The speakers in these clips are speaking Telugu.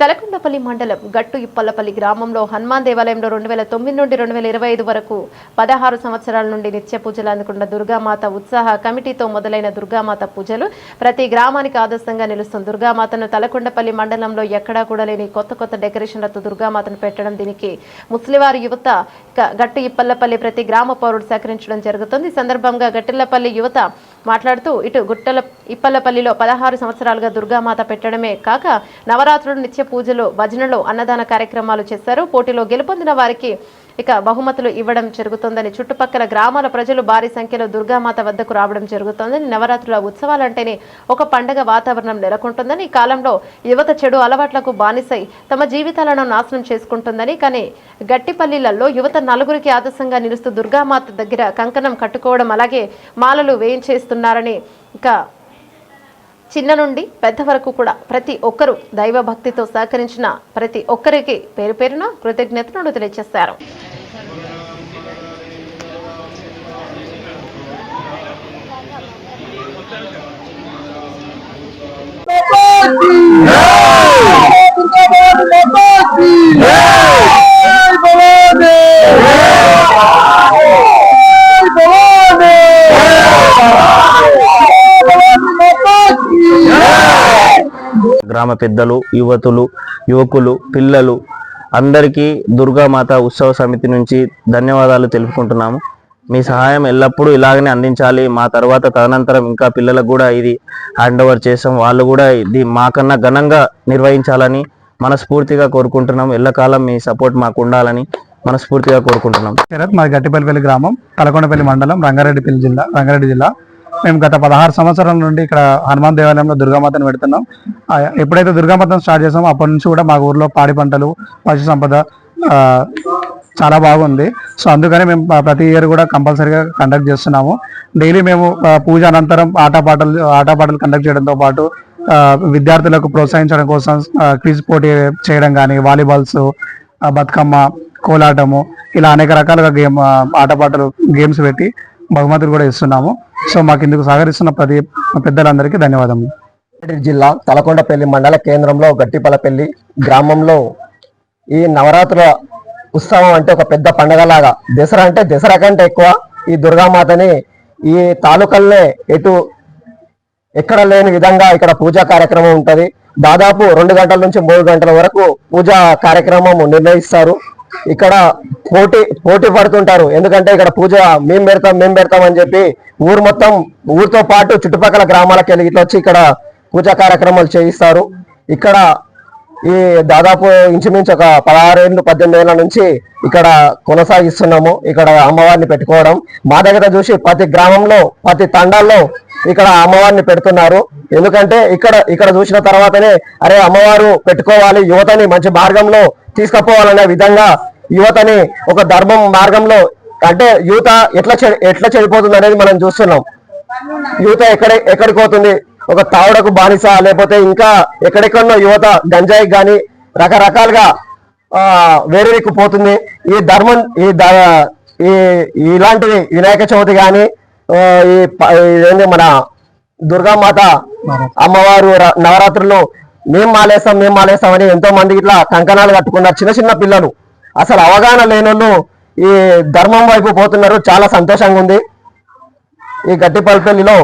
తలకొండపల్లి మండలం గట్టు ఇప్పల్లపల్లి గ్రామంలో హనుమాన్ దేవాలయంలో రెండు వేల తొమ్మిది నుండి రెండు వేల ఇరవై ఐదు వరకు పదహారు సంవత్సరాల నుండి నిత్య పూజలు అందుకున్న దుర్గామాత ఉత్సాహ కమిటీతో మొదలైన దుర్గామాత పూజలు ప్రతి గ్రామానికి ఆదర్శంగా నిలుస్తుంది దుర్గామాతను తలకొండపల్లి మండలంలో ఎక్కడా కూడా లేని కొత్త కొత్త డెకరేషన్లతో దుర్గామాతను పెట్టడం దీనికి ముస్లివారి యువత గట్టు ఇప్పల్లపల్లి ప్రతి గ్రామ పౌరుడు సహకరించడం జరుగుతుంది. సందర్భంగా గట్టిల్లపల్లి యువత మాట్లాడుతూ ఇటు గుట్టల ఇప్పల్లపల్లిలో పదహారు సంవత్సరాలుగా దుర్గామాత పెట్టడమే కాక నవరాత్రులు నిత్య పూజలు భజనలు అన్నదాన కార్యక్రమాలు చేశారు. పోటీలో గెలుపొందిన వారికి ఇక బహుమతులు ఇవ్వడం జరుగుతోందని చుట్టుపక్కల గ్రామాల ప్రజలు భారీ సంఖ్యలో దుర్గామాత వద్దకు రావడం జరుగుతోందని నవరాత్రుల ఉత్సవాలంటేనే ఒక పండగ వాతావరణం నెలకొంటుందని ఈ కాలంలో యువత చెడు అలవాట్లకు బానిసై తమ జీవితాలను నాశనం చేసుకుంటుందని కానీ గట్టిపల్లిలలో యువత నలుగురికి ఆదర్శంగా నిలుస్తూ దుర్గామాత దగ్గర కంకణం కట్టుకోవడం అలాగే మాలలు వేయించేస్తున్నారని ఇక చిన్న నుండి పెద్ద వరకు కూడా ప్రతి ఒక్కరూ దైవ భక్తితో సహకరించిన ప్రతి ఒక్కరికి పేరు పేరున కృతజ్ఞతలు తెలియజేశారు. గ్రామ పెద్దలు యువతులు యువకులు పిల్లలు అందరికీ దుర్గామాత ఉత్సవ సమితి నుంచి ధన్యవాదాలు తెలుపుకుంటున్నాము. మీ సహాయం ఎల్లప్పుడూ ఇలాగనే అందించాలి. మా తర్వాత తదనంతరం ఇంకా పిల్లలకు కూడా ఇది హ్యాండ్ ఓవర్ చేసాం వాళ్ళు కూడా ఇది మాకన్నా ఘనంగా నిర్వహించాలని మనస్ఫూర్తిగా కోరుకుంటున్నాం. ఎల్లకాలం మీ సపోర్ట్ మాకు ఉండాలని మనస్ఫూర్తిగా కోరుకుంటున్నాం. శరత్ మాది గట్టిపల్లిపల్లి గ్రామం కలకొండపల్లి మండలం రంగారెడ్డిపల్లి జిల్లా రంగారెడ్డి జిల్లా. మేము గత పదహారు సంవత్సరాల నుండి ఇక్కడ హనుమాన్ దేవాలయంలో దుర్గామాతను పెడుతున్నాం. ఎప్పుడైతే దుర్గామాతను స్టార్ట్ చేసామో అప్పటి నుంచి కూడా మా ఊర్లో పాడి పంటలు పశు సంపద చాలా బాగుంది. సో అందుకని మేము ప్రతి ఇయర్ కూడా కంపల్సరీగా కండక్ట్ చేస్తున్నాము. డైలీ మేము పూజ అనంతరం ఆటపాటలు ఆటపాటలు కండక్ట్ చేయడంతో పాటు విద్యార్థులకు ప్రోత్సహించడం కోసం క్విజ్ పోటీ చేయడం కానీ వాలీబాల్స్ బతుకమ్మ కోలాటము ఇలా అనేక రకాలుగా గేమ్ ఆటపాటలు గేమ్స్ పెట్టి బహుమతులు కూడా ఇస్తున్నాము. సో మాకు ఇందుకు సహకరిస్తున్న ప్రతి పెద్దలందరికీ ధన్యవాదములు. జిల్లా తలకొండపల్లి మండల కేంద్రంలో గట్టిపలపల్లి గ్రామంలో ఈ నవరాత్రుల ఉత్సవం అంటే ఒక పెద్ద పండగలాగా. దసరా అంటే దసరా కంటే ఎక్కువ ఈ దుర్గామాతని ఈ తాలూకల్నే ఎటు ఎక్కడ లేని విధంగా ఇక్కడ పూజా కార్యక్రమం ఉంటది. దాదాపు రెండు గంటల నుంచి మూడు గంటల వరకు పూజా కార్యక్రమం నిర్ణయిస్తారు ఇక్కడ పోటీ పోటీ పడుతుంటారు. ఎందుకంటే ఇక్కడ పూజ మేం పెడతాం మేం పెడతాం అని చెప్పి ఊరు మొత్తం ఊరితో పాటు చుట్టుపక్కల గ్రామాలకు వెళ్ళి ఇట్లా వచ్చి ఇక్కడ పూజా కార్యక్రమాలు చేయిస్తారు. ఇక్కడ ఈ దాదాపు ఇంచుమించు ఒక పదహారేళ్ళు పద్దెనిమిది ఏళ్ళ నుంచి ఇక్కడ కొనసాగిస్తున్నాము. ఇక్కడ అమ్మవారిని పెట్టుకోవడం. మా దగ్గర చూసి ప్రతి గ్రామంలో ప్రతి తండాల్లో ఇక్కడ అమ్మవారిని పెడుతున్నారు. ఎందుకంటే ఇక్కడ ఇక్కడ చూసిన తర్వాతనే అరే అమ్మవారు పెట్టుకోవాలి యువతని మంచి మార్గంలో తీసుకుపోవాలనే విధంగా యువతని ఒక ధర్మం మార్గంలో అంటే యువత ఎట్లా చె- ఎట్లా చెడిపోతుంది అనేది మనం చూస్తున్నాం. యువత ఎక్కడ ఎక్కడికి పోతుంది? ఒక తావుడకు బానిస లేకపోతే ఇంకా ఎక్కడెక్కడో యువత గంజాయి గాని రకరకాలుగా ఆ వేరేకి పోతుంది. ఈ ధర్మం ఈ ద- ఈ ఇలాంటివి వినాయక చవితి గాని ఆ, ఈ మన దుర్గామాత అమ్మవారు నవరాత్రులు మేము మాలేస్తాం మేము మాలేస్తాం అని ఎంతో మంది ఇట్లా కంకణాలు కట్టుకున్నారు. చిన్న చిన్న పిల్లలు. అసలు అవగాహన లేనోళ్ళు ఈ ధర్మం వైపు పోతున్నారు. చాలా సంతోషంగా ఉంది. ఈ గట్టిపల్లిలో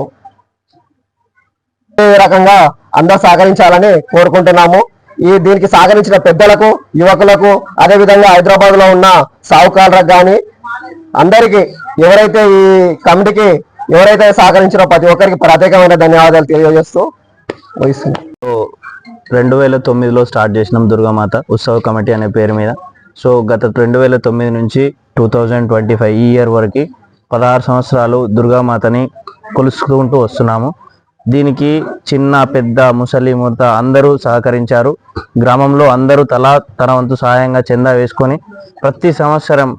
ఈ రకంగా అందరూ సహకరించాలని కోరుకుంటున్నాము. ఈ దీనికి సహకరించిన పెద్దలకు యువకులకు అదే విధంగా హైదరాబాద్లో ఉన్న సావుకారులకు కానీ అందరికీ ఎవరైతే ఈ కమిటీకి ఎవరైతే సహకరించారో ప్రతి ఒక్కరికి ప్రత్యేకమైన ధన్యవాదాలు తెలియజేస్తూ వహిస్తున్నాం రెండు వేల తొమ్మిదిలో స్టార్ట్ చేసినాం దుర్గామాత ఉత్సవ కమిటీ అనే పేరు మీద. సో గత రెండు వేల తొమ్మిది నుంచి టూ థౌజండ్ ట్వంటీ ఫైవ్ ఈ ఇయర్ వరకు పదహారు సంవత్సరాలు దుర్గామాతని కొలుసుకుంటూ వస్తున్నాము. దీనికి చిన్న పెద్ద ముసలి ముత అందరూ సహకరించారు. గ్రామంలో అందరూ తలా తన వంతు సహాయంగా చందా వేసుకొని ప్రతి సంవత్సరం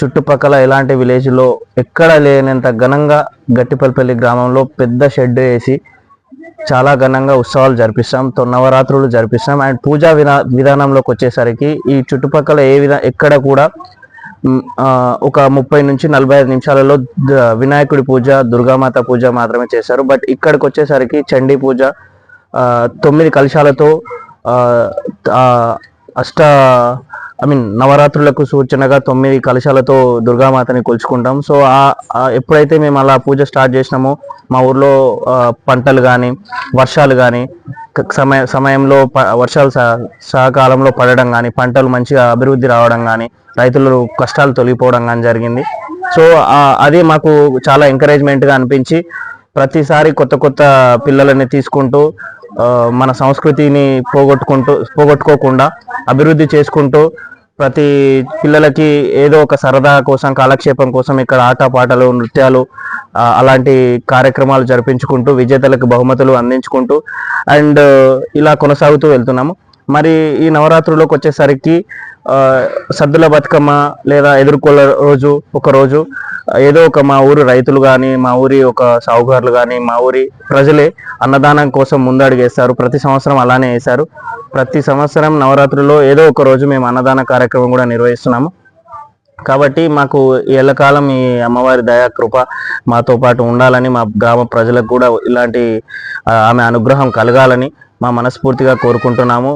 చుట్టుపక్కల ఎలాంటి విలేజ్లో ఎక్కడ లేనంత ఘనంగా గట్టిపల్లిపల్లి గ్రామంలో పెద్ద షెడ్ వేసి చాలా ఘనంగా ఉత్సవాలు జరిపిస్తాం తో నవరాత్రులు జరిపిస్తాం. అండ్ పూజా విధా విధానంలోకి వచ్చేసరికి ఈ చుట్టుపక్కల ఏ విధ ఎక్కడ కూడా ఒక ముప్పై నుంచి నలభై ఐదు నిమిషాలలో ద- వినాయకుడి పూజ దుర్గామాత పూజ మాత్రమే చేశారు బట్ ఇక్కడికి వచ్చేసరికి చండీ పూజ తొమ్మిది కలశాలతో అష్ట ఐ మీన్ నవరాత్రులకు సూచనగా తొమ్మిది కలశాలతో దుర్గామాతని కొలుచుకుంటాం. సో ఆ ఎప్పుడైతే మేము అలా పూజ స్టార్ట్ చేసినామో మా ఊర్లో పంటలు కానీ వర్షాలు కానీ సమయ సమయంలో ప- వర్షాలు స- పడడం కానీ పంటలు మంచిగా అభివృద్ధి రావడం కానీ రైతులు కష్టాలు తొలగిపోవడం కానీ జరిగింది. సో అది మాకు చాలా ఎంకరేజ్మెంట్గా అనిపించి ప్రతిసారి కొత్త కొత్త పిల్లలని తీసుకుంటూ మన సంస్కృతిని పోగొట్టుకుంటూ పోగొట్టుకోకుండా అభివృద్ధి చేసుకుంటూ ప్రతి పిల్లలకి ఏదో ఒక సరదా కోసం కాలక్షేపం కోసం ఇక్కడ ఆటపాటలు నృత్యాలు అలాంటి కార్యక్రమాలు జరిపించుకుంటూ విజేతలకు బహుమతులు అందించుకుంటూ అండ్ ఇలా కొనసాగుతూ వెళ్తున్నాము. మరి ఈ నవరాత్రులకు వచ్చేసరికి సద్దుల బతుకమ్మ లేదా ఎదుర్కొల రోజు ఒక రోజు ఏదో ఒక మా ఊరు రైతులు కానీ మా ఊరి ఒక సావుకారులు కానీ మా ఊరి ప్రజలే అన్నదానం కోసం ముందడుగేస్తారు ప్రతి సంవత్సరం అలానే వేశారు. ప్రతి సంవత్సరం నవరాత్రిలో ఏదో ఒక రోజు మేము అన్నదాన కార్యక్రమం కూడా నిర్వహిస్తున్నాము. కాబట్టి మాకు ఎల్లకాలం ఈ అమ్మవారి దయా కృప మాతో పాటు ఉండాలని మా గ్రామ ప్రజలకు కూడా ఇలాంటి ఆమె అనుగ్రహం కలగాలని మా మనస్ఫూర్తిగా కోరుకుంటున్నాము.